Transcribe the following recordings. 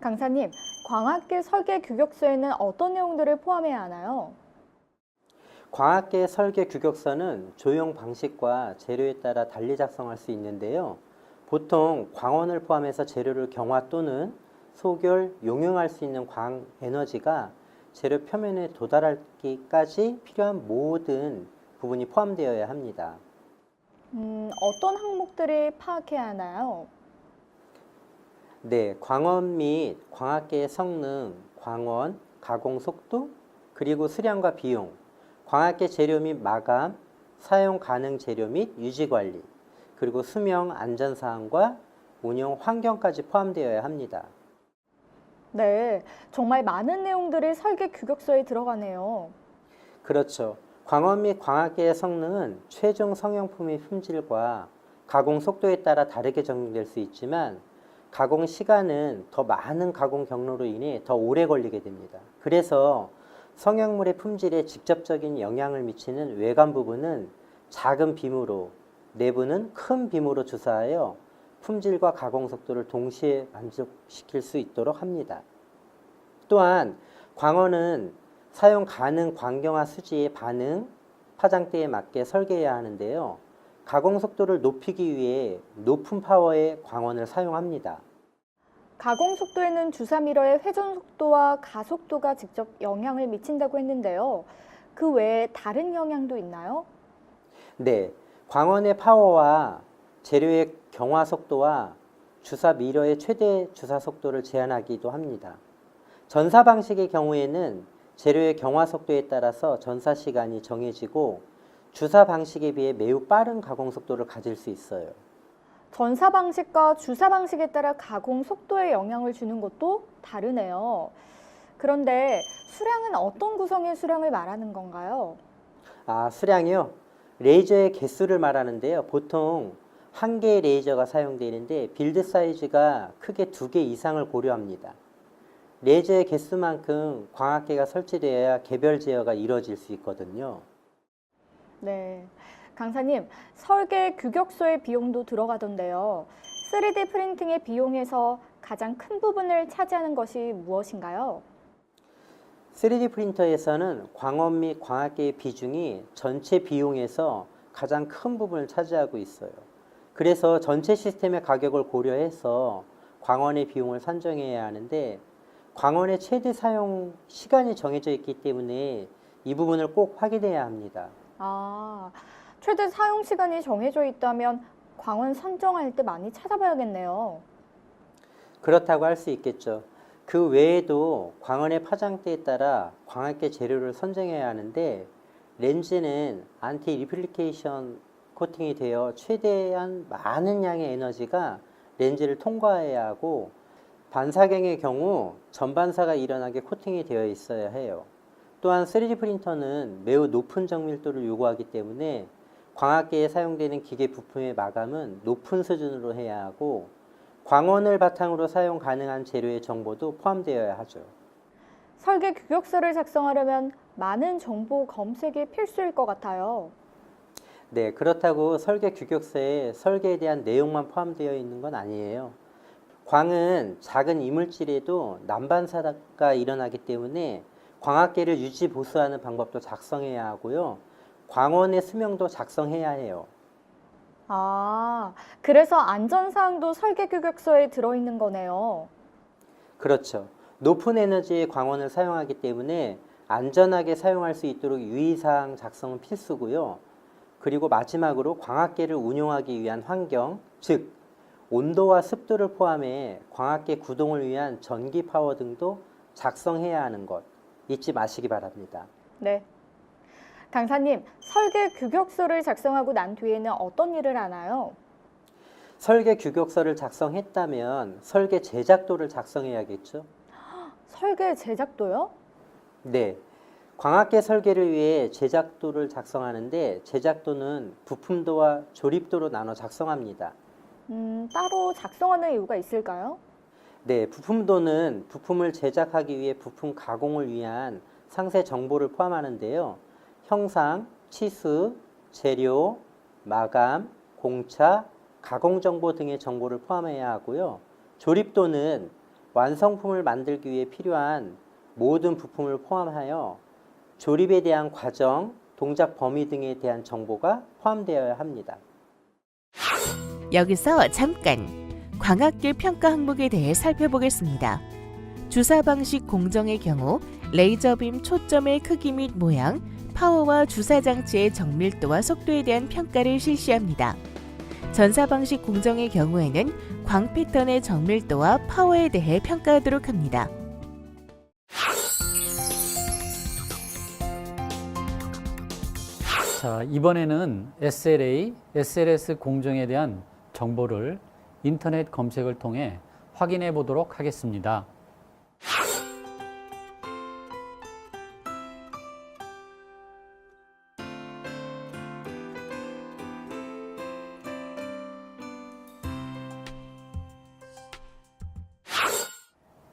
강사님, 광학계 설계 규격서에는 어떤 내용들을 포함해야 하나요? 광학계 설계 규격서는 조형 방식과 재료에 따라 달리 작성할 수 있는데요. 보통 광원을 포함해서 재료를 경화 또는 소결, 용융할 수 있는 광 에너지가 재료 표면에 도달하기까지 필요한 모든 부분이 포함되어야 합니다. 음, 어떤 항목들을 파악해야 하나요? 네, 광원 및 광학계의 성능, 광원, 가공 속도, 그리고 수량과 비용, 광학계 재료 및 마감, 사용 가능 재료 및 유지 관리, 그리고 수명 안전 사항과 운영 환경까지 포함되어야 합니다. 네, 정말 많은 내용들이 설계 규격서에 들어가네요. 그렇죠. 광원 및 광학계의 성능은 최종 성형품의 품질과 가공 속도에 따라 다르게 적용될 수 있지만 가공 시간은 더 많은 가공 경로로 인해 더 오래 걸리게 됩니다. 그래서 성형물의 품질에 직접적인 영향을 미치는 외관 부분은 작은 빔으로, 내부는 큰 빔으로 주사하여 품질과 가공 속도를 동시에 만족시킬 수 있도록 합니다. 또한 광원은 사용 가능 광경화 수지의 반응, 파장대에 맞게 설계해야 하는데요. 가공 속도를 높이기 위해 높은 파워의 광원을 사용합니다. 가공 속도에는 주사 미러의 회전 속도와 가속도가 직접 영향을 미친다고 했는데요. 그 외에 다른 영향도 있나요? 네, 광원의 파워와 재료의 경화 속도와 주사 미러의 최대 주사 속도를 제한하기도 합니다. 전사 방식의 경우에는 재료의 경화 속도에 따라서 전사 시간이 정해지고 주사 방식에 비해 매우 빠른 가공 속도를 가질 수 있어요. 전사 방식과 주사 방식에 따라 가공 속도에 영향을 주는 것도 다르네요. 그런데 수량은 어떤 구성의 수량을 말하는 건가요? 아, 수량이요? 레이저의 개수를 말하는데요. 보통 한 개의 레이저가 사용되는데 빌드 사이즈가 크게 두 개 이상을 고려합니다. 레이저의 개수만큼 광학계가 설치되어야 개별 제어가 이루어질 수 있거든요. 네. 강사님, 설계 규격서의 비용도 들어가던데요. 3D 프린팅의 비용에서 가장 큰 부분을 차지하는 것이 무엇인가요? 3D 프린터에서는 광원 및 광학계의 비중이 전체 비용에서 가장 큰 부분을 차지하고 있어요. 그래서 전체 시스템의 가격을 고려해서 광원의 비용을 산정해야 하는데 광원의 최대 사용 시간이 정해져 있기 때문에 이 부분을 꼭 확인해야 합니다. 아, 최대 사용 시간이 정해져 있다면 광원 선정할 때 많이 찾아봐야겠네요. 그렇다고 할 수 있겠죠. 그 외에도 광원의 파장대에 따라 광학계 재료를 선정해야 하는데 렌즈는 안티 리플리케이션 코팅이 되어 최대한 많은 양의 에너지가 렌즈를 통과해야 하고 반사경의 경우 전반사가 일어나게 코팅이 되어 있어야 해요. 또한 3D 프린터는 매우 높은 정밀도를 요구하기 때문에 광학계에 사용되는 기계 부품의 마감은 높은 수준으로 해야 하고 광원을 바탕으로 사용 가능한 재료의 정보도 포함되어야 하죠. 설계 규격서를 작성하려면 많은 정보 검색이 필수일 것 같아요. 네, 그렇다고 설계 규격서에 설계에 대한 내용만 포함되어 있는 건 아니에요. 광은 작은 이물질에도 난반사가 일어나기 때문에 광학계를 유지 보수하는 방법도 작성해야 하고요. 광원의 수명도 작성해야 해요. 아, 그래서 안전사항도 설계 규격서에 들어있는 거네요. 그렇죠. 높은 에너지의 광원을 사용하기 때문에 안전하게 사용할 수 있도록 유의사항 작성은 필수고요. 그리고 마지막으로 광학계를 운용하기 위한 환경, 즉 온도와 습도를 포함해 광학계 구동을 위한 전기 파워 등도 작성해야 하는 것 잊지 마시기 바랍니다. 네. 강사님, 설계 규격서를 작성하고 난 뒤에는 어떤 일을 하나요? 설계 규격서를 작성했다면 설계 제작도를 작성해야겠죠. 설계 제작도요? 네. 광학계 설계를 위해 제작도를 작성하는데 제작도는 부품도와 조립도로 나눠 작성합니다. 음, 따로 작성하는 이유가 있을까요? 네, 부품도는 부품을 제작하기 위해 부품 가공을 위한 상세 정보를 포함하는데요. 형상, 치수, 재료, 마감, 공차, 가공 정보 등의 정보를 포함해야 하고요. 조립도는 완성품을 만들기 위해 필요한 모든 부품을 포함하여 조립에 대한 과정, 동작 범위 등에 대한 정보가 포함되어야 합니다. 여기서 잠깐 광학계 평가 항목에 대해 살펴보겠습니다. 주사 방식 공정의 경우 레이저빔 초점의 크기 및 모양, 파워와 주사 장치의 정밀도와 속도에 대한 평가를 실시합니다. 전사 방식 공정의 경우에는 광 패턴의 정밀도와 파워에 대해 평가하도록 합니다. 자, 이번에는 SLA, SLS 공정에 대한 정보를 인터넷 검색을 통해 확인해 보도록 하겠습니다.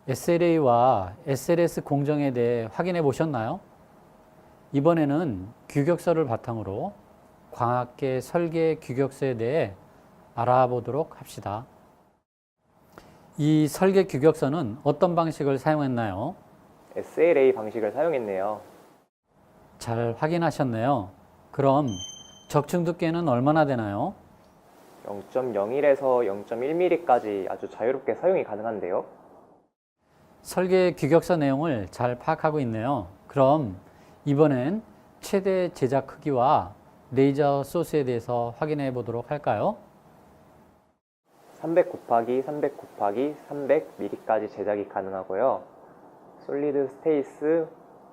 SLA와 SLS 공정에 대해 확인해 보셨나요? 이번에는 규격서를 바탕으로 광학계 설계 규격서에 대해 알아보도록 합시다. 이 설계 규격서는 어떤 방식을 사용했나요? SLA 방식을 사용했네요. 잘 확인하셨네요. 그럼 적층 두께는 얼마나 되나요? 0.01에서 0.1mm까지 아주 자유롭게 사용이 가능한데요. 설계 규격서 내용을 잘 파악하고 있네요. 그럼 이번엔 최대 제작 크기와 레이저 소스에 대해서 확인해 보도록 할까요? 300 곱하기 300 곱하기 300mm까지 제작이 가능하고요. 솔리드 스테이스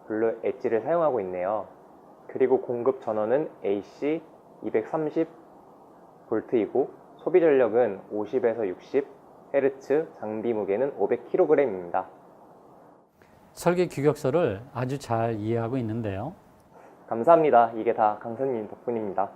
블루 엣지를 사용하고 있네요. 그리고 공급 전원은 AC 230V이고 소비 전력은 50에서 60 Hz, 장비 무게는 500kg입니다. 설계 규격서를 아주 잘 이해하고 있는데요. 감사합니다. 이게 다 강선님 덕분입니다.